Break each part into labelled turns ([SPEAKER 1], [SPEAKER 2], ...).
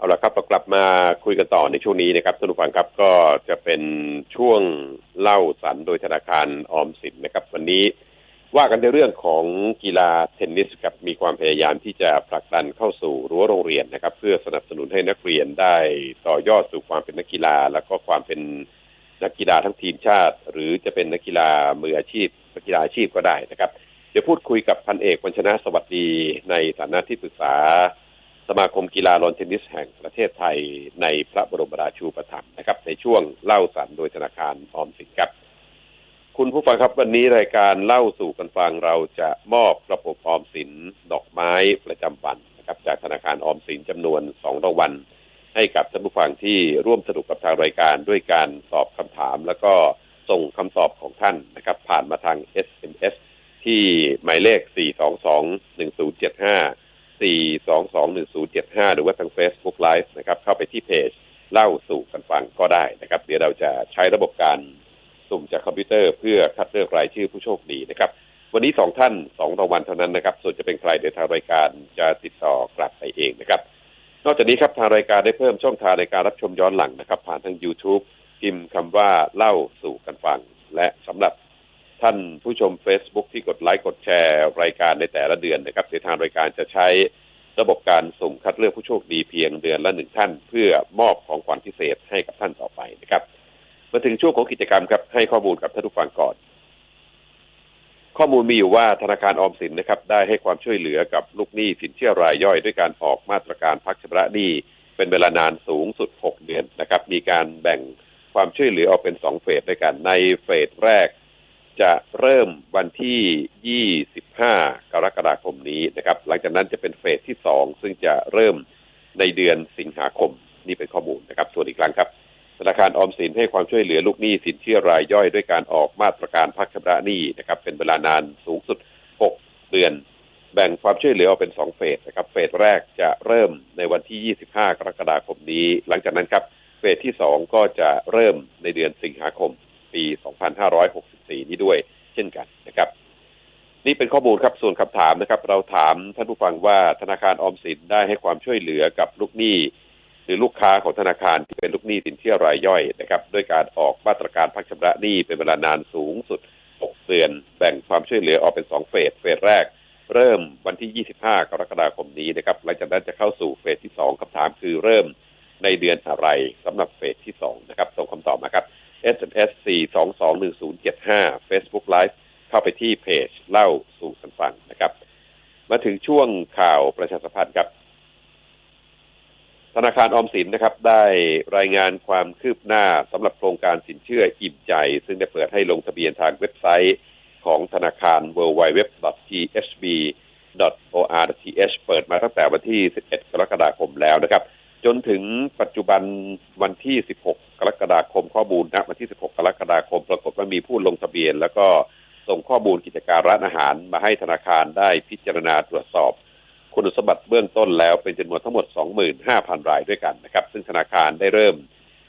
[SPEAKER 1] เอาละครับเรากลับมาคุยกันต่อในช่วงนี้นะครับท่านผู้ฟังครับก็จะเป็นช่วงเล่าสันโดยธนาคารออมสินนะครับ วันนี้ว่ากันในเรื่องของกีฬาเทนนิสครับมีความพยายามที่จะผลักดันเข้าสู่รั้วโรงเรียนนะครับ เพื่อสนับสนุนให้นักเรียนได้ต่อยอดสู่ความเป็นนักกีฬา แล้วก็ความเป็นนักกีฬาทั้งทีมชาติ หรือจะเป็นนักกีฬามืออาชีพนักกีฬาอาชีพก็ได้นะครับ เดี๋ยวพูดคุยกับพันเอกวัญชนะสวัสดีในฐานะที่ปรึกษา สมาคมกีฬาลอนเทนนิสแห่งประเทศไทยในพระบรมราชูปถัมภ์นะครับ ในช่วงเล่าสันโดยธนาคารออมสินครับ คุณผู้ฟังครับวันนี้รายการเล่าสู่กันฟังเราจะมอบระบบออมสินดอกไม้ประจำวันนะครับ จากธนาคารออมสินจำนวนสองรางวัลให้กับท่านผู้ฟังที่ร่วมสนุกกับทางรายการด้วยการตอบคำถาม แล้วก็ส่งคำตอบของท่านนะครับ ผ่านมาทาง SMS ที่หมายเลข 422-1075 4221075 หรือว่าทาง Facebook Live นะครับ เข้าไปที่เพจเล่าสู่กันฟังก็ได้นะครับ เดี๋ยวเราจะใช้ระบบการสุ่มจากคอมพิวเตอร์เพื่อคัดเลือกรายชื่อผู้โชคดีนะครับ วันนี้สองท่านสองรางวัลเท่านั้นนะครับ ส่วนจะเป็นใครเดี๋ยวทางรายการจะติดต่อกลับไปเองนะครับ นอกจากนี้ครับทางรายการได้เพิ่มช่องทางในการรับชมย้อนหลังนะครับ ผ่านทาง YouTube พิมพ์คำว่าเล่าสู่กันฟัง และสำหรับ ท่านผู้ชม Facebook ที่กดไลค์กดแชร์รายการในแต่ละเดือนนะครับเดี๋ยทางรายการจะใช้ระบบการสุ่มคัดเลือกผู้โชคดีเพียงเดือนละหนึ่งท่าน เพื่อมอบของขวัญพิเศษให้กับท่านต่อไปนะครับมาถึงช่วงของกิจกรรมครับให้ข้อมูลกับท่านผู้ฟังก่อน ข้อมูลมีอยู่ว่าธนาคารออมสินนะครับ ได้ให้ความช่วยเหลือกับลูกหนี้สินเชื่อรายย่อยด้วยการออกมาตรการพักชำระหนี้เป็นเวลานานสูงสุด 6 เดือนนะครับ มีการแบ่งความช่วยเหลือออกเป็น 2 เฟสด้วยกันในเฟสแรก จะเริ่มวันที่ 25 กรกฎาคมนี้นะครับ หลังจากนั้นจะเป็นเฟสที่ 2 ซึ่งจะเริ่มในเดือนสิงหาคมนี่เป็นข้อมูลนะครับส่วนอีกครั้งครับ ธนาคารออมสินให้ความช่วยเหลือลูกหนี้สินเชื่อรายย่อยด้วยการออกมาตรการพักชำระหนี้นะครับ เป็นเวลานานสูงสุด 6 เดือน แบ่งความช่วยเหลือออกเป็น 2 เฟสนะครับ เฟสแรกจะเริ่มในวันที่ 25 กรกฎาคมนี้ หลังจากนั้นครับ เฟสที่ 2 ก็จะเริ่มในเดือนสิงหาคม ปี 2564 นี้ด้วยเช่นกันนะครับ นี่เป็นข้อมูลครับส่วนคำถามนะครับ เราถามท่านผู้ฟังว่าธนาคารออมสินได้ให้ความช่วยเหลือกับลูกหนี้ หรือลูกค้าของธนาคารที่เป็นลูกหนี้สินเชื่อรายย่อยนะครับด้วยการออกมาตรการพักชำระหนี้เป็นเวลานานสูงสุด 6 เดือนแบ่งความช่วยเหลือออกเป็น 2 เฟสเฟสแรกเริ่มวันที่ 25 กรกฎาคมนี้นะครับ หลังจากนั้นจะเข้าสู่เฟสที่ 2คำถามคือเริ่มในเดือนอะไรสำหรับเฟสที่ 2 นะครับ ส่งคำตอบมาครับ SMS 4221075 Facebook Live เข้าไปที่เพจเล่าสู่กันฟังนะครับ มาถึงช่วงข่าวประชาสัมพันธ์ครับ ธนาคารออมสินนะครับ ได้รายงานความคืบหน้าสำหรับโครงการสินเชื่ออิ่มใจ ซึ่งได้เปิดให้ลงทะเบียนทางเว็บไซต์ของธนาคาร www.thb.or.th เปิดมาตั้งแต่วันที่ 11 กรกฎาคมแล้วนะครับ จนถึงปัจจุบันวันที่ 16 กรกฎาคมข้อมูลณวันที่ 16 กรกฎาคม ปรากฏว่ามีผู้ลงทะเบียน แล้วก็ส่งข้อมูลกิจการร้านอาหารมาให้ธนาคารได้พิจารณาตรวจสอบ คุณสมบัติเบื้องต้นแล้วเป็นจำนวนทั้งหมด 25,000 รายด้วยกันนะครับ ซึ่งธนาคารได้เริ่ม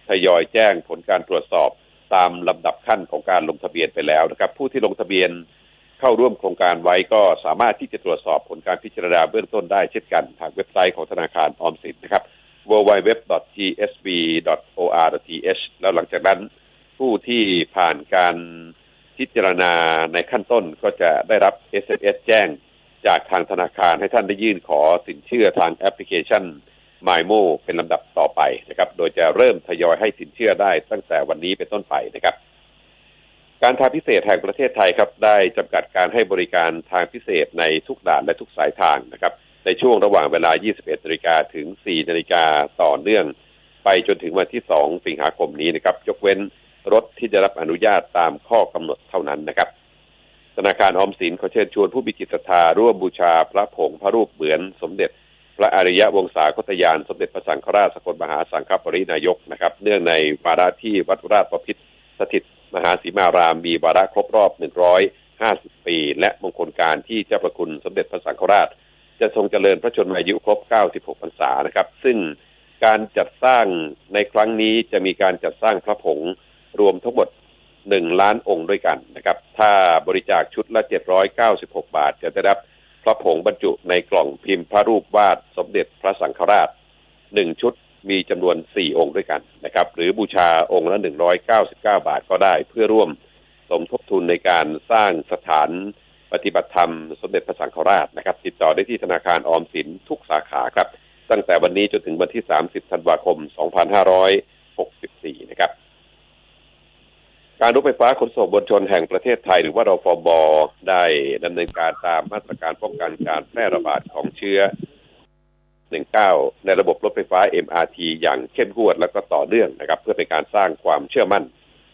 [SPEAKER 1] ทยอยแจ้งผลการตรวจสอบตามลำดับขั้นของการลงทะเบียนไปแล้วนะครับ ผู้ที่ลงทะเบียนเข้าร่วมโครงการไว้ก็สามารถที่จะตรวจสอบผลการพิจารณาเบื้องต้นได้เช่นกัน ทางเว็บไซต์ของธนาคารออมสินนะครับ www.gsb.or.th แล้วหลังจากนั้นผู้ที่ผ่านการพิจารณาในขั้นต้นก็จะได้รับ SMS แจ้งจากทางธนาคารให้ท่านได้ยื่นขอสินเชื่อทางแอปพลิเคชัน MyMo เป็นลำดับต่อไปนะครับ โดยจะเริ่มทยอยให้สินเชื่อได้ตั้งแต่วันนี้เป็นต้นไปนะครับ การทางพิเศษแห่งประเทศไทยครับ ได้จำกัดการให้บริการทางพิเศษในทุกด่านและทุกสายทางนะครับ ในช่วงระหว่างเวลา 21นาฬิกาถึง 4นาฬิกาต่อเนื่อง ไปจนถึงวันที่ 2 สิงหาคมนี้นะครับ ยกเว้นรถที่ได้รับอนุญาตตามข้อกำหนดเท่านั้นนะครับ ธนาคารออมสินขอเชิญชวนผู้มีจิตศรัทธาร่วมบูชาพระผงพระรูปเหมือนสมเด็จ พระอริยวงศาคตยาน สมเด็จพระสังฆราชสกลมหาสังฆปรินายกนะครับ เนื่องในวาระที่วัดราชประพิษสถิต มหาสีมารามมีวาระครบรอบ 150 ปี และมงคลการที่เจ้าประคุณสมเด็จพระสังฆราช จะทรงเจริญพระชนมายุครบ 96 พรรษานะครับ ซึ่งการจัดสร้างในครั้งนี้จะมีการจัดสร้างพระผงรวมทั้งหมด 1 ล้านองค์ด้วยกันนะครับ ถ้าบริจาคชุดละ 796 บาท จะได้รับพระผงบรรจุในกล่องพิมพ์พระรูปวาดสมเด็จพระสังฆราชหนึ่งชุดมีจำนวนสี่องค์ด้วยกันนะครับ หรือบูชาองค์ละหนึ่งร้อยเก้าสิบเก้าบาทก็ได้ เพื่อร่วมสมทบทุนในการสร้างสถาน ปฏิบัติธรรมสมเด็จพระสังฆราชนะครับ ติดต่อได้ที่ธนาคารออมสินทุกสาขาครับ ตั้งแต่วันนี้จนถึงวันที่ 30 ธันวาคม 2564 นะครับ การรถไฟฟ้าขนส่งมวลชนแห่งประเทศไทย หรือว่ารฟบได้ดำเนินการตามมาตรการป้องกันการแพร่ระบาดของเชื้อ 19 ในระบบรถไฟฟ้า MRT อย่างเข้มงวดและก็ต่อเนื่องนะครับ เพื่อเป็นการสร้างความเชื่อมั่น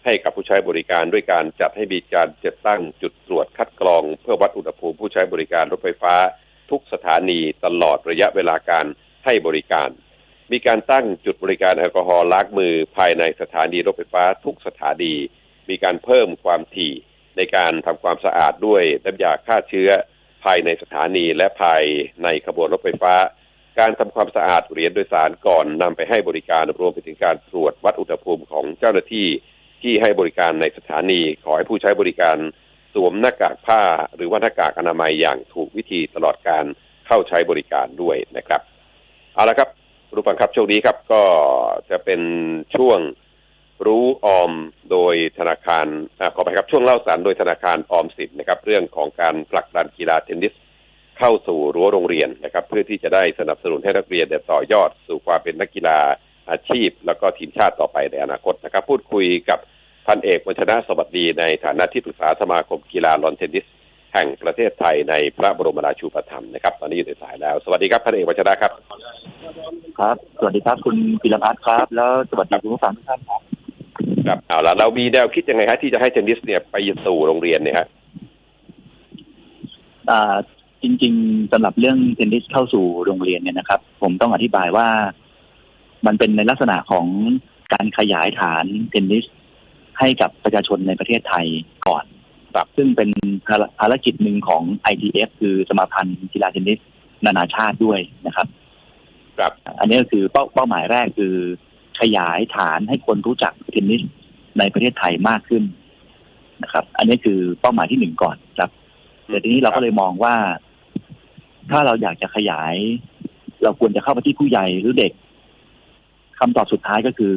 [SPEAKER 1] ให้กับผู้ใช้บริการด้วยการจัดให้มีการจัดตั้งจุดตรวจคัดกรอง เพื่อวัดอุณหภูมิผู้ใช้บริการรถไฟฟ้า ทุกสถานีตลอดระยะเวลาการให้บริการ มีการตั้งจุดบริการแอลกอฮอล์ล้างมือภายในสถานีรถไฟฟ้า ทุกสถานี มีการเพิ่มความถี่ในการทำความสะอาดด้วยน้ำยาฆ่าเชื้อ ภายในสถานีและภายในขบวนรถไฟฟ้า การทำความสะอาดเหรียญโดยสารก่อนนำไปให้บริการรวมไปถึงการตรวจวัดอุณหภูมิของเจ้าหน้าที่ ที่ให้บริการในสถานี ขอให้ผู้ใช้บริการสวมหน้ากากผ้า หรือว่าหน้ากากอนามัยอย่างถูกวิธีตลอดการเข้าใช้บริการด้วยนะครับเอาละครับรู้ฟังครับช่วงนี้ครับก็จะเป็นช่วงรู้ออมโดยธนาคารอขอไปครับช่วงเล่าสารโดยธนาคารออมสินนะครับ เรื่องของการผลักดันกีฬาเทนนิสเข้าสู่รั้วโรงเรียนนะครับ เพื่อที่จะได้สนับสนุนให้นักเรียนเนี่ยต่อยอดสู่ความเป็นนักกีฬา อาชีพ แล้วก็ทีมชาติต่อไปในอนาคตนะครับ พูดคุยกับพันเอกวัชนะสวัสดีในฐานะที่ปรึกษาสมาคมกีฬาลอนเทนนิส แห่งประเทศไทยในพระบรมราชูปถัมภ์นะครับ ตอนนี้อยู่ในสายแล้ว สวัสดีครับพันเอกวัชนะครับ
[SPEAKER 2] ครับ สวัสดีครับคุณพิรพัฒน์ครับ แล้วสวัสดีคุณผู้ฟังทุกท่านครับ
[SPEAKER 1] ครับเอาละเรามีแนวคิดยังไงฮะที่จะให้เทนนิสเนี่ยไปสู่โรงเรียนเนี่ยฮะ
[SPEAKER 2] อ่าจริง ๆสำหรับเรื่องเทนนิสเข้าสู่โรงเรียนเนี่ยนะครับ ผมต้องอธิบายว่า มันเป็นในลักษณะของการขยายฐานเทนนิส ให้กับประชาชนในประเทศไทยก่อน
[SPEAKER 1] ครับ
[SPEAKER 2] ซึ่งเป็นภารภารกิจหนึ่งของ ITF คือสมาพันธ์กีฬาเทนนิสนานาชาติด้วยนะครับ
[SPEAKER 1] ครับ
[SPEAKER 2] อันนี้ก็คือเป้าเป้าหมายแรกคือ ขยายฐานให้คนรู้จักเทนนิสในประเทศไทยมากขึ้นนะครับ อันนี้คือเป้าหมายที่หนึ่งก่อนครับแต่ทีนี้เราก็เลยมองว่า ถ้าเราอยากจะขยาย เราควรจะเข้าไปที่ผู้ใหญ่หรือเด็ก คำตอบสุดท้ายก็คือ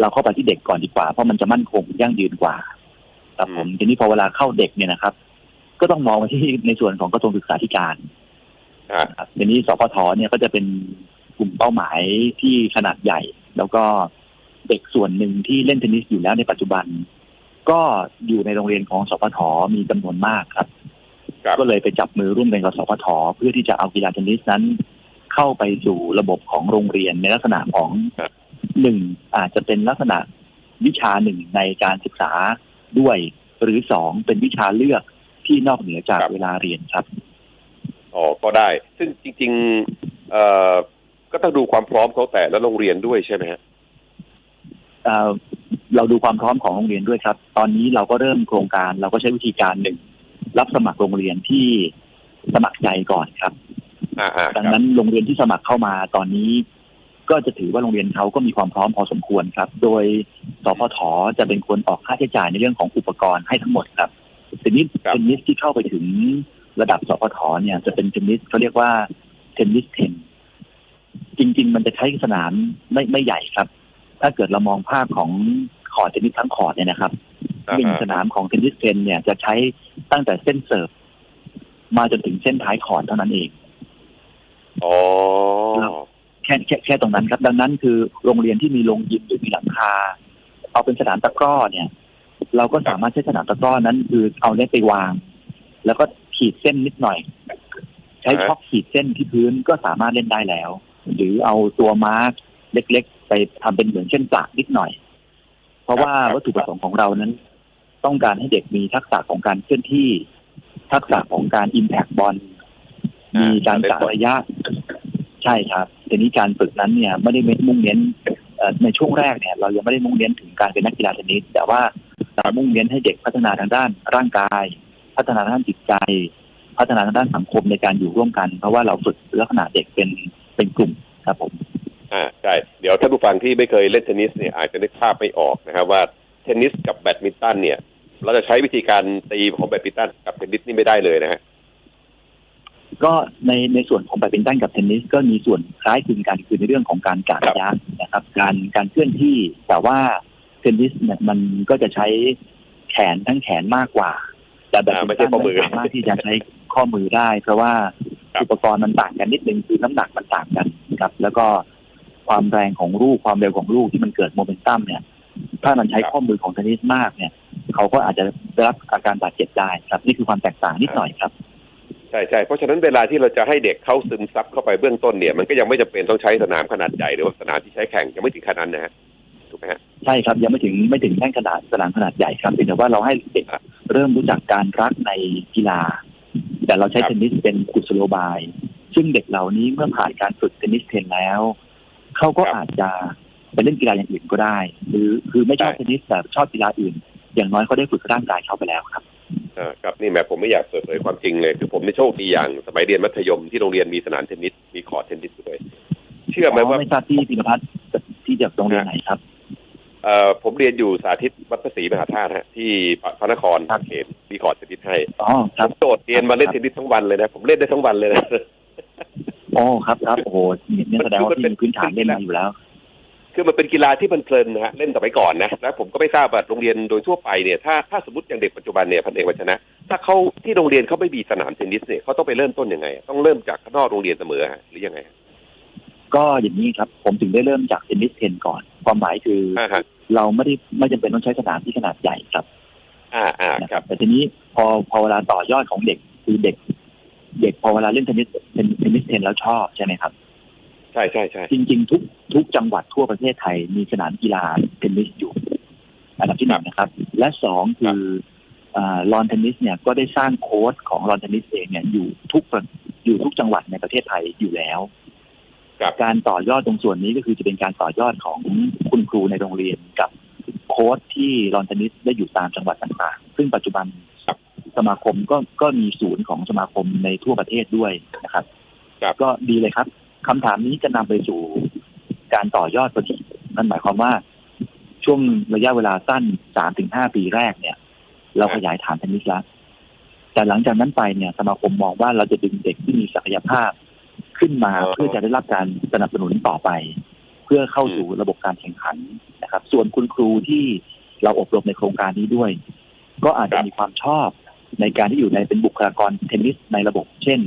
[SPEAKER 2] เราเข้าไปที่เด็กก่อนดีกว่า เพราะมันจะมั่นคงยั่งยืนกว่าครับผมทีนี้พอเวลาเข้าเด็กเนี่ยนะครับ ก็ต้องมองไปที่ในส่วนของกระทรวงศึกษาธิการ
[SPEAKER 1] ฮะ
[SPEAKER 2] ครับทีนี้สพทเนี่ยก็จะเป็นกลุ่มเป้าหมายที่ขนาดใหญ่ แล้วก็เด็กส่วนหนึ่งที่เล่นเทนนิสอยู่แล้วในปัจจุบัน ก็อยู่ในโรงเรียนของสพทมีจำนวนมากครับ
[SPEAKER 1] ครับ
[SPEAKER 2] ก็เลยไปจับมือร่วมกันกับสพทเพื่อที่จะเอากีฬาเทนนิสนั้น เข้าไปสู่ระบบของโรงเรียนในลักษณะของ
[SPEAKER 1] ครับ
[SPEAKER 2] หนึ่งอาจจะเป็นลักษณะวิชาหนึ่งในการศึกษาด้วย หรือสองเป็นวิชาเลือกที่นอกเหนือจากเวลาเรียนครับ
[SPEAKER 1] อ๋อก็ได้ ซึ่งจริงๆเอ่อก็ต้องดูความพร้อมเขาแต่ละโรงเรียนด้วยใช่ไหมฮะ
[SPEAKER 2] เอ่อเราดูความพร้อมของโรงเรียนด้วยครับ ตอนนี้เราก็เริ่มโครงการ เราก็ใช้วิธีการหนึ่งรับสมัครโรงเรียนที่สมัครใจก่อนครับ
[SPEAKER 1] อ่าอ่าค
[SPEAKER 2] ดัง
[SPEAKER 1] รับ
[SPEAKER 2] นั้นโรงเรียนที่สมัครเข้ามาตอนนี้ ก็จะถือว่าโรงเรียนเขาก็มีความพร้อมพอสมควรครับ โดยสพทจะเป็นคนออกค่าใช้จ่ายในเรื่องของอุปกรณ์ให้ทั้งหมดครับทีนี้เทนนิสที่เข้าไปถึงระดับสพทเนี่ย จะเป็นเทนนิสเขาเรียกว่าเทนนิสเทนจริง ๆ มันจะใช้สนามไม่ไม่ใหญ่ครับ ถ้าเกิดเรามองภาพของคอร์ตเทนนิสทั้งคอร์ตเนี่ยนะครับ
[SPEAKER 1] อ่า
[SPEAKER 2] หนึ่ง
[SPEAKER 1] อ่า
[SPEAKER 2] สนามของเทนนิสเทนเนี่ยจะใช้ตั้งแต่เส้นเสิร์ฟมาจนถึงเส้นท้ายคอร์ตเท่านั้นเอง
[SPEAKER 1] อ๋อ
[SPEAKER 2] แค่แค่แค่ตรงนั้นครับ ดังนั้นคือโรงเรียนที่มีโรงยิมหรือมีหลังคา เอาเป็นสนามตะกร้อเนี่ย เราก็สามารถใช้สนามตะกร้อนั้น คือเอาเน็ตไปวาง แล้วก็ขีดเส้นนิดหน่อย ใช้
[SPEAKER 1] อ่าฮะ
[SPEAKER 2] ช็อกขีดเส้นที่พื้นก็สามารถเล่นได้แล้ว หรือเอาตัวมาร์กเล็ก ๆ ไปทำเป็นเหมือนเส้นปลากนิดหน่อย เพราะว่าวัตถุประสงค์ของเรานั้น ต้องการให้เด็กมีทักษะของการเคลื่อนที่ ทักษะของการอิมแพกบอล มีการกะระยะ ใช่ครับทีนี้การฝึกนั้นเนี่ย ไม่ได้มุ่งเน้นเอ่อในช่วงแรกเนี่ย เรายังไม่ได้มุ่งเน้นถึงการเป็นนักกีฬาเทนนิสแต่ว่าเรามุ่งเน้นให้เด็กพัฒนาทางด้านร่างกาย พัฒนาทางด้านจิตใจ พัฒนาทางด้านสังคมในการอยู่ร่วมกัน เพราะว่าเราฝึกลักษณะเด็กเป็นเป็นกลุ่มครับผม
[SPEAKER 1] อ่าใช่เดี๋ยวท่านผู้ฟังที่ไม่เคยเล่นเทนนิสเนี่ยอาจจะนึกภาพไม่ออกนะครับว่าเทนนิสกับแบดมินตันเนี่ย เราจะใช้วิธีการตีของแบดมินตันกับเทนนิสนี่ไม่ได้เลยนะฮะ
[SPEAKER 2] ก็ในในส่วนของแบดมินตันกับเทนนิสก็มีส่วนคล้ายคลึงกันคือในเรื่องของการกะระยะนะครับ การการเคลื่อนที่แต่ว่าเทนนิสเนี่ยมันก็จะใช้แขนทั้งแขนมากกว่า แต่แบด
[SPEAKER 1] อ่า
[SPEAKER 2] มิ
[SPEAKER 1] ไม่
[SPEAKER 2] น
[SPEAKER 1] ใช่
[SPEAKER 2] ตัน
[SPEAKER 1] ข้อมือ
[SPEAKER 2] สามารถที่จะใช้ข้อมือได้ เพราะว่า
[SPEAKER 1] ครับ
[SPEAKER 2] อุปกรณ์มันต่างกันนิดนึงคือน้ำหนักมันต่างกันครับ แล้วก็ความแรงของลูกความเร็วของลูกที่มันเกิดโมเมนตัมเนี่ย ถ้ามันใช้ข้อมือของเทนนิสมากเนี่ย เขาก็อาจจะได้รับอาการบาดเจ็บได้ครับ นี่คือความแตกต่างนิดหน่อยครับ
[SPEAKER 1] ใช่ใช่เพราะฉะนั้นเวลาที่เราจะให้เด็กเข้าซึมซับเข้าไปเบื้องต้นเนี่ยมันก็ยังไม่จำเป็นต้องใช้สนามขนาดใหญ่หรือว่าสนามที่ใช้แข่งยังไม่ถึงขนาดนั้นนะฮะถูกไหมฮะ
[SPEAKER 2] ใช่ครับยังไม่ถึงไม่ถึงแท่งขนาดสนามขนาดใหญ่ครับเพียงแต่ว่าเราให้เด็ก
[SPEAKER 1] ครับ
[SPEAKER 2] เริ่มรู้จักการรักในกีฬา แต่เราใช้
[SPEAKER 1] ครับ
[SPEAKER 2] เทนนิสเป็นกุศโลบาย ซึ่งเด็กเหล่านี้เมื่อผ่านการฝึกเทนนิสเทรนแล้วเขาก็
[SPEAKER 1] ครับ
[SPEAKER 2] อาจจะไปเล่นกีฬาอย่างอื่นก็ได้ หรือคือไม่ชอบ
[SPEAKER 1] ใช่
[SPEAKER 2] เทนนิสแต่ชอบกีฬาอื่น อย่างน้อยเขาได้ฝึกร่างกายเขาไปแล้วครับ
[SPEAKER 1] อ่าครับนี่แหม่ผมไม่อยากเปิดเผยความจริงเลย คือผมไม่โชคดีอย่างสมัยเรียนมัธยมที่โรงเรียนมีสนามเทนนิสมีคอร์ตเทนนิสด้วย เชื่อไหมว่า
[SPEAKER 2] ไม่ทราบที่พิรพัฒน์ที่จากโรงเรียนไหนครับ
[SPEAKER 1] เอ่อผมเรียนอยู่สาธิตวัดพระศรีมหาธาตุฮะที่พระนคร
[SPEAKER 2] ครับ
[SPEAKER 1] เขตมีคอร์ตเทนนิสให้
[SPEAKER 2] อ๋อค
[SPEAKER 1] ผ
[SPEAKER 2] รับ
[SPEAKER 1] มโดดเรียนมาเล่นเทนนิสทั้งวันเลยนะ ผมเล่นได้ทั้งวันเลยนะ
[SPEAKER 2] อ๋อครับครับโอ้โหนี่แสดงว่าพี่มีพื้นฐานเล่นมาอยู่แล้ว
[SPEAKER 1] คือมันเป็นกีฬาที่มันเพลินนะฮะเล่นสมัยก่อนนะแล้วผมก็ไม่ทราบว่าโรงเรียนโดยทั่วไปเนี่ยถ้าถ้าสมมติอย่างเด็กปัจจุบันเนี่ยพันเอกวัชนะ ถ้าเขาที่โรงเรียนเขาไม่มีสนามเทนนิสเนี่ยเขาต้องไปเริ่มต้นยังไง ต้องเริ่มจากข้างนอกโรงเรียนเสมอฮะหรือยังไง
[SPEAKER 2] ก็อย่างนี้ครับ ผมถึงได้เริ่มจากเทนนิสเทนก่อน ความหมายคืออ
[SPEAKER 1] อ่าฮะ
[SPEAKER 2] เราไม่ได้ไม่จำเป็นต้องใช้สนามที่ขนาดใหญ่ครับ
[SPEAKER 1] อ่าอ่า
[SPEAKER 2] นะ
[SPEAKER 1] ค
[SPEAKER 2] ค
[SPEAKER 1] รั
[SPEAKER 2] รับบแต่ทีนี้พอพอเวลาต่อยอดของเด็กคือเด็ก เด็กพอเวลาเล่นเทนนิสเทนเทนนิสเทนแล้วชอบใช่ไหมครับ
[SPEAKER 1] ใช่ใช่ใช่
[SPEAKER 2] จริง ๆ ทุกทุกจังหวัดทั่วประเทศไทยมีสนามกีฬาเทนนิสอยู่ อันดับที่หนึ่งนะครับ และสองคือลอนเทนนิสเนี่ยก็ได้สร้างโค้ชของลอนเทนนิสเองเนี่ยอยู่ทุกประอยู่ทุกจังหวัดในประเทศไทยอยู่แล้ว
[SPEAKER 1] ครับ
[SPEAKER 2] การต่อยอดตรงส่วนนี้ก็คือจะเป็นการต่อยอดของคุณครูในโรงเรียนกับโค้ชที่ลอนเทนนิสได้อยู่ตามจังหวัดต่างๆ ซึ่งปัจจุบัน
[SPEAKER 1] ครับ
[SPEAKER 2] สมาคมก็ก็มีศูนย์ของสมาคมในทั่วประเทศด้วยนะครับ
[SPEAKER 1] ครับ
[SPEAKER 2] ก็ดีเลยครับ คำถามนี้จะนำไปสู่การต่อยอดพอดีนั่นหมายความว่าช่วงระยะเวลาสั้นสามถึงห้าปีแรกเนี่ย เราขยายฐานเทนนิสแล้วแต่หลังจากนั้นไปเนี่ยสมาคมมองว่าเราจะดึงเด็กที่มีศักยภาพขึ้นมาเพื่อจะได้รับการสนับสนุนต่อไป เพื่อเข้าสู่ระบบการแข่งขันนะครับ ส่วนคุณครูที่เราอบรมในโครงการนี้ด้วย ก็อาจจะมีความชอบในการที่อยู่ในเป็นบุคลากรเทนนิสในระบบ เช่น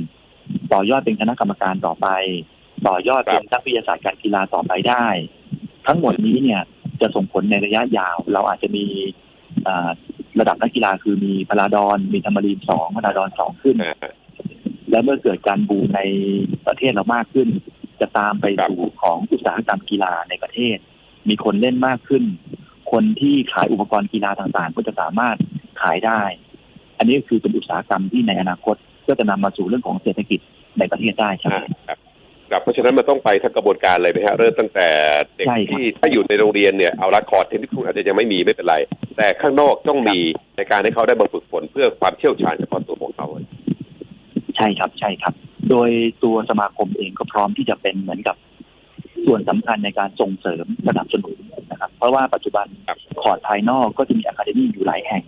[SPEAKER 2] ต่อยอดเป็นคณะกรรมการต่อไป ต่อยอดเป็นนักวิทยาศาสตร์การกีฬาต่อไปได้ ทั้งหมดนี้เนี่ยจะส่งผลในระยะยาว เราอาจจะมีอ่าระดับนักกีฬาคือมีพลาดอนมีธรรมรีนสองพลาดอนสองขึ้น
[SPEAKER 1] อ่า
[SPEAKER 2] แล้วเมื่อเกิดการบูมในประเทศเรามากขึ้น จะตามไป
[SPEAKER 1] ครับ
[SPEAKER 2] สู่ของอุตสาหกรรมกีฬาในประเทศ มีคนเล่นมากขึ้น คนที่ขายอุปกรณ์กีฬาต่างๆ ก็จะสามารถขายได้ อันนี้คือเป็นอุตสาหกรรมที่ในอนาคตก็จะนำมาสู่เรื่องของเศรษฐกิจในประเทศได้ครับ
[SPEAKER 1] อ่าครับ ครับเพราะฉะนั้นมันต้องไปทั้งกระบวนการเลยไหมฮะเริ่มตั้งแต่เด็ก
[SPEAKER 2] ใช่ครับ
[SPEAKER 1] ที่ถ้าอยู่ในโรงเรียนเนี่ยเอาละคอร์ดเทนนิสคุณอาจจะยังไม่มีไม่เป็นไร แต่ข้างนอกต้องมีในการให้เขาได้มาฝึกฝนเพื่อความเชี่ยวชาญเฉพาะตัวของเขา
[SPEAKER 2] ใช่ครับใช่ครับ โดยตัวสมาคมเองก็พร้อมที่จะเป็นเหมือนกับ ส่วนสำคัญในการส่งเสริมสนับสนุนนะครับ เพราะว่าปัจจุบัน
[SPEAKER 1] ครับ
[SPEAKER 2] คอร์ดภายนอกก็จะมีอะคาเดมี่อยู่หลายแห่ง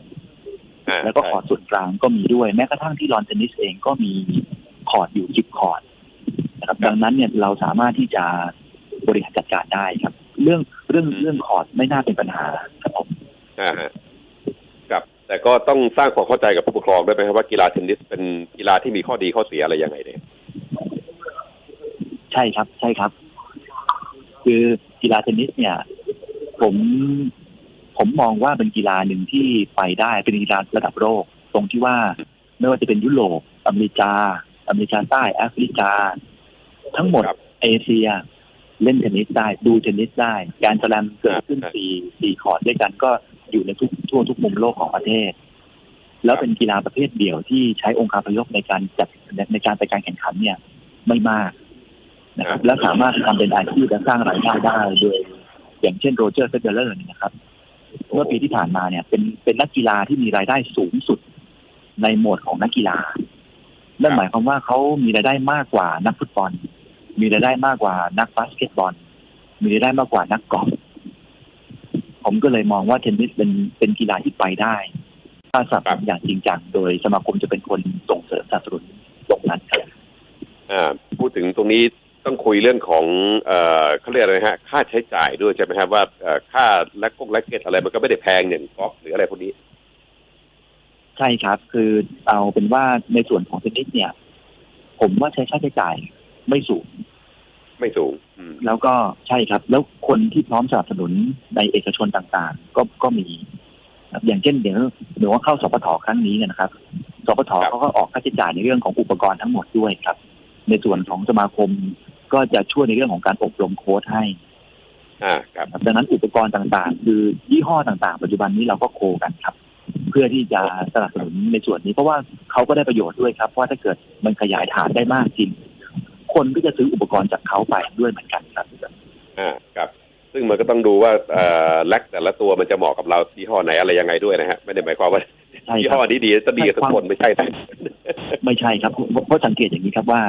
[SPEAKER 1] อ่า
[SPEAKER 2] แล้วก็คอร์ดส่วนกลางก็มีด้วยแม้กระทั่งที่ลอนเทนนิสเองก็มีคอร์ดอยู่สิบคอร์ดนะ ครับดังนั้นเนี่ยเราสามารถที่จะบริหารจัดการได้ครับ เรื่องเรื่องเรื่องคอร์ดไม่น่าเป็นปัญหาครับผม
[SPEAKER 1] อ่าฮะครับ แต่ก็ต้องสร้างความเข้าใจกับผู้ปกครองด้วยไหมครับว่ากีฬาเทนนิสเป็นกีฬาที่มีข้อดีข้อเสียอะไรยังไงเนี่ย
[SPEAKER 2] ใช่ครับ ใช่ครับ คือกีฬาเทนนิสเนี่ย ผมผมมองว่าเป็นกีฬาหนึ่งที่ไปได้เป็นกีฬาระดับโลกตรงที่ว่าไม่ว่าจะเป็นยุโรปอเมริกา อเมริกาใต้แอฟริกา ทั้งหมด
[SPEAKER 1] ครับ
[SPEAKER 2] เอเชียเล่นเทนนิสได้ดูเทนนิสได้ การสแลมเกิดขึ้น
[SPEAKER 1] ครับ
[SPEAKER 2] สี่สี่คอร์ดด้วยกันก็อยู่ในทุกทั่วทุกมุมโลกของประเทศ แล้วเป็นกีฬาประเภทเดี่ยวที่ใช้องค์การพยพในการจัดในการไปการแข่งขันเนี่ย ไม่มากนะครับและสามารถทำเป็นอาชีพและสร้างรายได้ได้โดย อย่างเช่นโรเจอร์เฟเดเลอร์เนี่ยนะครับ เมื่อปีที่ผ่านมาเนี่ย เป็นเป็นนักกีฬาที่มีรายได้สูงสุดในโหมดของนักกีฬานั่นหมายความว่าเขามีรายได้มากกว่านักฟุตบอล มีรายได้มากกว่านักบาสเกตบอล มีรายได้มากกว่านักกอล์ฟผมก็เลยมองว่าเทนนิสเป็นเป็นกีฬาที่ไปได้ ถ้าสนับสนุนอย่างจริงจังโดยสมาคมจะเป็นคนส่งเสริมสนับสนุนตรงนั้นครับ
[SPEAKER 1] อ่าพูดถึงตรงนี้ต้องคุยเรื่องของเอ่อเขาเรียกอะไรนะฮะ ค่าใช้จ่ายด้วยใช่ไหมครับว่าเอ่อค่าแลกกงแลกเก็ตอะไรมันก็ไม่ได้แพงอย่างกอล์ฟหรืออะไรพวกนี้
[SPEAKER 2] ใช่ครับ คือเอาเป็นว่าในส่วนของเทนนิสเนี่ย ผมว่าใช้ค่าใช้จ่าย ไม่สูง
[SPEAKER 1] ไม่สูงอืม
[SPEAKER 2] แล้วก็ใช่ครับ แล้วคนที่พร้อมสนับสนุนในเอกชนต่างๆ ก็ก็มีครับอย่างเช่นเดี๋ยวหนูว่าเข้าสปทครั้งนี้เนี่ยนะครับสปท
[SPEAKER 1] ครับ
[SPEAKER 2] เขาก็ออกค่าใช้จ่ายในเรื่องของอุปกรณ์ทั้งหมดด้วยครับ ในส่วนของสมาคมก็จะช่วยในเรื่องของการอบรมโค้ชให้
[SPEAKER 1] อ่าครับ
[SPEAKER 2] ครับดังนั้นอุปกรณ์ต่างๆ คือยี่ห้อต่างๆ ปัจจุบันนี้เราก็โคกันครับ เพื่อที่จะสนับสนุนในส่วนนี้เพราะว่าเขาก็ได้ประโยชน์ด้วยครับเพราะว่าถ้าเกิดมันขยายฐานได้มากจริง คนก็จะซื้ออุปกรณ์จากเขาไปด้วยเหมือนกันครับ
[SPEAKER 1] อ่าครับ ซึ่งมันก็ต้องดูว่าเอ่อแลกแต่ละตัวมันจะเหมาะกับเรายี่ห้อไหนอะไรยังไงด้วยนะฮะไม่ได้หมายความว่า
[SPEAKER 2] ใช่
[SPEAKER 1] ยี่
[SPEAKER 2] ครั
[SPEAKER 1] ห้อบนี้ดีจะดีกับทุกคนไม่ใช่นะ
[SPEAKER 2] ไม่ใช่ครับเพราะเพราะสังเกตอย่างนี้ครับว่า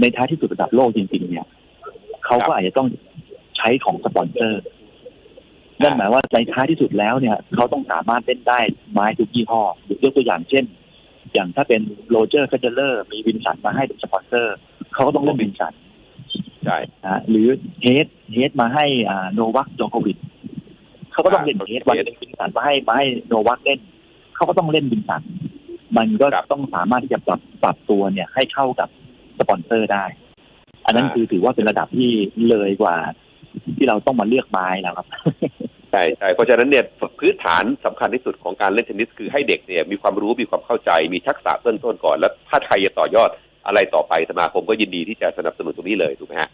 [SPEAKER 2] ในท้ายที่สุดระดับโลกจริงๆเนี่ยเขาก็อาจจะต้องใช้ของสปอนเซอร์นั่นหมายว่าในท้ายที่สุดแล้วเนี่ยเขาต้องสามารถเล่นได้ไม้ทุกยี่ห้อยกตัวอย่างเช่น อย่างถ้าเป็นโรเจอร์เฟเดเลอร์มีวินสันมาให้เป็นสปอนเซอร์ เขาก็ต้องเล่นวินสัน
[SPEAKER 1] ใช่
[SPEAKER 2] นะหรือเฮดเฮดมาให้อ่าโนวัคโจโควิดเขาก็ต้องเล่นเฮดวันหนึงวินสันมาให้มาให้โนวัคเล่นเขาก็ต้องเล่นวินสันมันก็ต้องสามารถที่จะปรับปรับตัวเนี่ย ให้เข้ากับสปอนเซอร์ได้ อันนั้นคือถือว่าเป็นระดับที่เลยกว่า ที่เราต้องมาเลือกไม้แล้วครับ
[SPEAKER 1] ใช่ใช่เพราะฉะนั้นเนี่ยพื้นฐานสำคัญที่สุดของการเล่นเทนนิสคือให้เด็กเนี่ยมีความรู้มีความเข้าใจมีทักษะเบื้องต้นก่อน แล้วถ้าใครจะต่อยอด อะไรต่อไปสมาคมก็ยินดีที่จะสนับสนุนตรงนี้เลยถูกไหมฮะ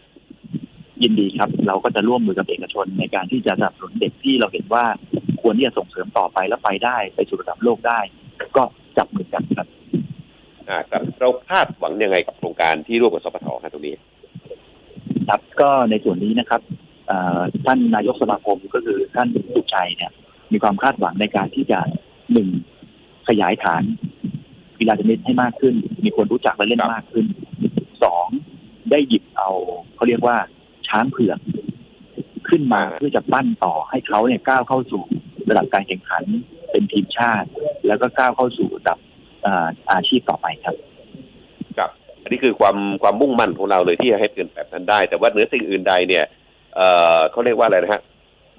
[SPEAKER 2] ยินดีครับ เราก็จะร่วมมือกับเอกชนในการที่จะสนับสนุนเด็กที่เราเห็นว่าควรที่จะส่งเสริมต่อไปแล้วไปได้ไปสู่ระดับโลกได้ ก็จับมือกันครับ
[SPEAKER 1] อ่าครับเราคาดหวังยังไงกับโครงการที่ร่วมกับสปทครับตรงนี้
[SPEAKER 2] ครับก็ในส่วนนี้นะครับเอ่อท่านนายกสมาคมก็คือท่านสุชัยเนี่ย มีความคาดหวังในการที่จะหนึ่งขยายฐาน กีฬาเทนนิสให้มากขึ้น มีคนรู้จักและเล่น
[SPEAKER 1] ครับ
[SPEAKER 2] มากขึ้นสองได้หยิบเอาเขาเรียกว่าช้างเผือกขึ้นมาเพื่อจะปั้นต่อให้เขาเนี่ยก้าวเข้าสู่ระดับการแข่งขันเป็นทีมชาติ แล้วก็ก้าวเข้าสู่ระดับอ่าอาชีพต่อไปครับ
[SPEAKER 1] ครับ อันนี้คือความความมุ่งมั่นของเราเลยที่จะให้เป็นแบบนั้นได้ แต่ว่าเหนือสิ่งอื่นใดเนี่ยเอ่อเขาเรียกว่าอะไรนะฮะ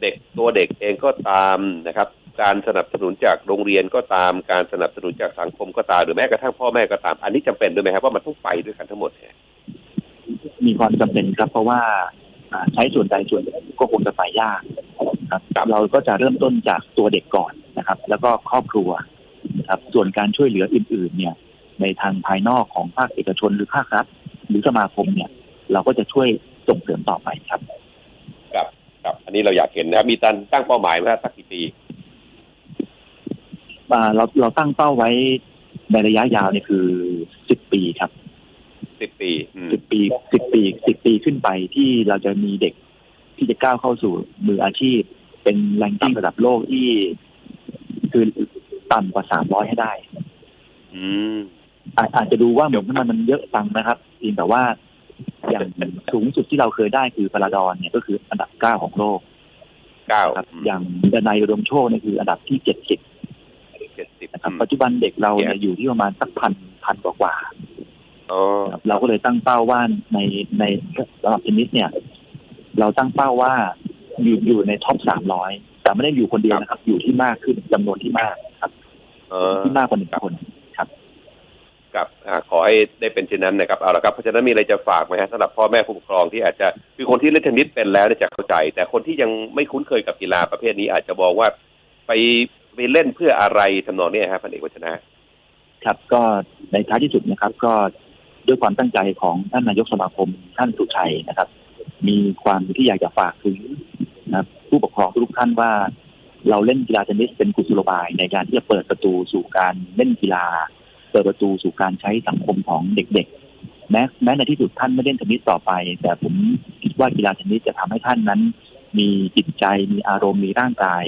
[SPEAKER 1] เด็กตัวเด็กเองก็ตามนะครับ การสนับสนุนจากโรงเรียนก็ตามการสนับสนุนจากสังคมก็ตามหรือแม้กระทั่งพ่อแม่ก็ตาม อันนี้จำเป็นด้วยไหมครับว่ามันต้องไปด้วยกันทั้งหมดเนี่ย
[SPEAKER 2] มีความจำเป็นครับ เพราะว่าอ่าใช้ส่วนใดส่วนหนึ่งก็คงจะไปยากครับเราก็จะเริ่มต้นจากตัวเด็กก่อนนะครับ แล้วก็ครอบครัวนะครับ ส่วนการช่วยเหลืออื่น ๆ เนี่ย ในทางภายนอกของภาคเอกชนหรือภาครัฐหรือสมาคมเนี่ย เราก็จะช่วยส่งเสริมต่อไปครับ
[SPEAKER 1] ครับ ครับ อันนี้เราอยากเห็นนะครับมีตั้งตั้งเป้าหมายไว้สักกี่ปี
[SPEAKER 2] อ่า เราเราตั้งเป้าไว้ในระยะยาวเนี่ยคือสิบปีครับ
[SPEAKER 1] สิบปีอืม
[SPEAKER 2] สิบปีสิบปีสิบปีขึ้นไปที่เราจะมีเด็กที่จะก้าวเข้าสู่มืออาชีพ เป็นแรงกิ้งระดับโลกที่คือต่ำกว่าสามร้อยให้ได้
[SPEAKER 1] อืม
[SPEAKER 2] อาอาจจะดูว่าเหมือนมันมันเยอะตังนะครับเพียงแต่ว่าอย่างสูงสุดที่เราเคยได้คือพาราดอนเนี่ยก็คืออันดับเก้าของโลก
[SPEAKER 1] เก้า
[SPEAKER 2] ครับ อย่างดนายอุดมโชคเนี่ยคืออันดับที่เจ็ดสิบ ปัจจุบันเด็กเราเนี่ยอยู่ที่ประมาณสักพันพันกว่ากว่า
[SPEAKER 1] อ๋อ
[SPEAKER 2] ครับเราก็เลยตั้งเป้าว่าในในสำหรับเทนนิสเนี่ย เราตั้งเป้าว่าอยู่อยู่ในท็อปสามร้อยแต่ไม่ได้อยู่คนเดียวนะครับ อยู่ที่มากขึ้นจำนวนที่มากครับ
[SPEAKER 1] เออ
[SPEAKER 2] ที่มากกว่าหนึ่งคน
[SPEAKER 1] ครับอ่าขอให้ได้เป็นเช่นนั้นนะครับเอาละครับเพราะฉะนั้นมีอะไรจะฝากไหมฮะสำหรับพ่อแม่ผู้ปกครองที่อาจจะคือคนที่เล่นเทนนิสเป็นแล้วเนี่ยจะเข้าใจ แต่คนที่ยังไม่คุ้นเคยกับกีฬาประเภทนี้อาจจะมองว่าไป ไปเล่นเพื่ออะไรทำนองเนี้ครับพันเอกวัฒนะครับ
[SPEAKER 2] ก็ในท้ายที่สุดนะครับ ก็ด้วยความตั้งใจของท่านนายกสมาคมท่านสุชัยนะครับ มีความที่อยากจะฝากถึงนะผู้ปกครองทุกท่านว่า เราเล่นกีฬาเทนนิสเป็นกุศโลบายในการที่จะเปิดประตูสู่การเล่นกีฬา เปิดประตูสู่การใช้สังคมของเด็กๆ แม้แม้ในที่สุดท่านไม่เล่นเทนนิสต่อไป แต่ผมคิดว่ากีฬาเทนนิสจะทำให้ท่านนั้น มีจิตใจมีอารมณ์มีร่างกาย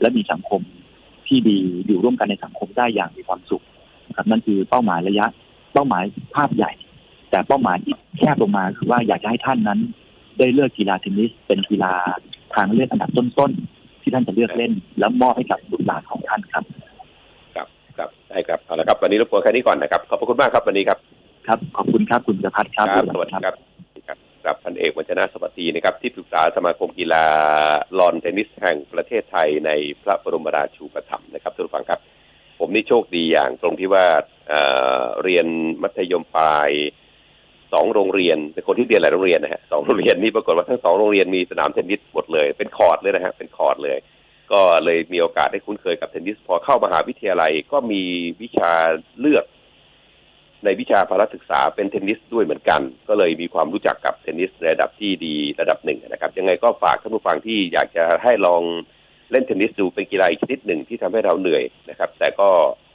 [SPEAKER 2] และมีสังคม ที่ดีอยู่ร่วมกันในสังคมได้อย่างมีความสุขนะครับ นั่นคือเป้าหมายระยะ เป้าหมายภาพใหญ่ แต่เป้าหมายที่แคบลงมาคือว่าอยากจะให้ท่านนั้น ได้เลือกกีฬาเทนนิสเป็นกีฬาทางเลือกอันดับต้นๆที่ท่านจะเลือกเล่น แล้วมอบให้กับบุตรหลานของท่านครับ
[SPEAKER 1] ครับครับได้ครับเอาละครับวันนี้รบกวนแค่นี้ก่อนนะครับขอบพระคุณมากครับวันนี้ครับ
[SPEAKER 2] ครับ ขอบคุณครับคุณประพัฒน์ครับ
[SPEAKER 1] ครับสวัสดีครับครับกับพัน เอกวัชนาสวัสดีนะครับที่ปรึกษาสมาคมกีฬาลอนเทนนิสแห่งประเทศไทยในพระบรมราชูปถัมภ์นะครับทุกท่านครับ ผมนี่โชคดีอย่างตรงที่ว่าเเรียนมัธยมปลายสองโรงเรียนเป็นคนที่เรียนหลายโรงเรียนนะฮะสองโรงเรียนนี่ปรากฏว่าทั้งสองโรงเรียนมีสนามเทนนิสหมดเลย เป็นคอร์ดเลยนะฮะเป็นคอร์ดเลย ก็เลยมีโอกาสได้คุ้นเคยกับเทนนิสพอเข้ามหาวิทยาลัยก็มีวิชาเลือก ในวิชาพละศึกษาเป็นเทนนิสด้วยเหมือนกัน ก็เลยมีความรู้จักกับเทนนิสระดับที่ดีระดับหนึ่งนะครับ ยังไงก็ฝากท่านผู้ฟังที่อยากจะให้ลองเล่นเทนนิสดูเป็นกีฬาอีกชนิดหนึ่งที่ทำให้เราเหนื่อยนะครับ แต่ก็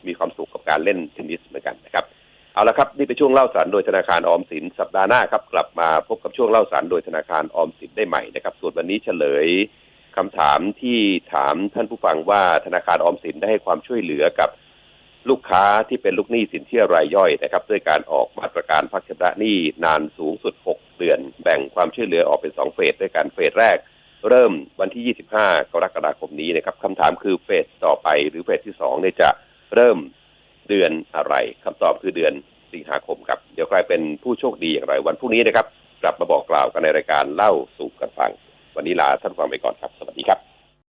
[SPEAKER 1] มีความสุขกับการเล่นเทนนิสเหมือนกันนะครับเอาละครับนี่เป็นช่วงเล่าสารโดยธนาคารออมสินสัปดาห์หน้าครับ กลับมาพบกับช่วงเล่าสารโดยธนาคารออมสินได้ใหม่นะครับส่วนวันนี้เฉลยคำถามที่ถามท่านผู้ฟังว่าธนาคารออมสินได้ให้ความช่วยเหลือกับ ลูกค้าที่เป็นลูกหนี้สินเชื่อรายย่อยนะครับ ด้วยการออกมาตรการพักชำระหนี้นานสูงสุด 6 เดือน แบ่งความช่วยเหลือออกเป็น 2 เฟสด้วยกันเฟสแรก เริ่มวันที่ 25 กรกฎาคมนี้นะครับคำถามคือเฟสต่อไปหรือเฟสที่2เนี่ยจะเริ่มเดือนอะไรคำตอบคือเดือนสิงหาคมครับ เดี๋ยวใครเป็นผู้โชคดีอย่างไร วันพรุ่งนี้นะครับ กลับมาบอกกล่าวกันในรายการเล่าสู่กันฟัง วันนี้ลาท่านฟังไปก่อนครับ สวัสดีครับ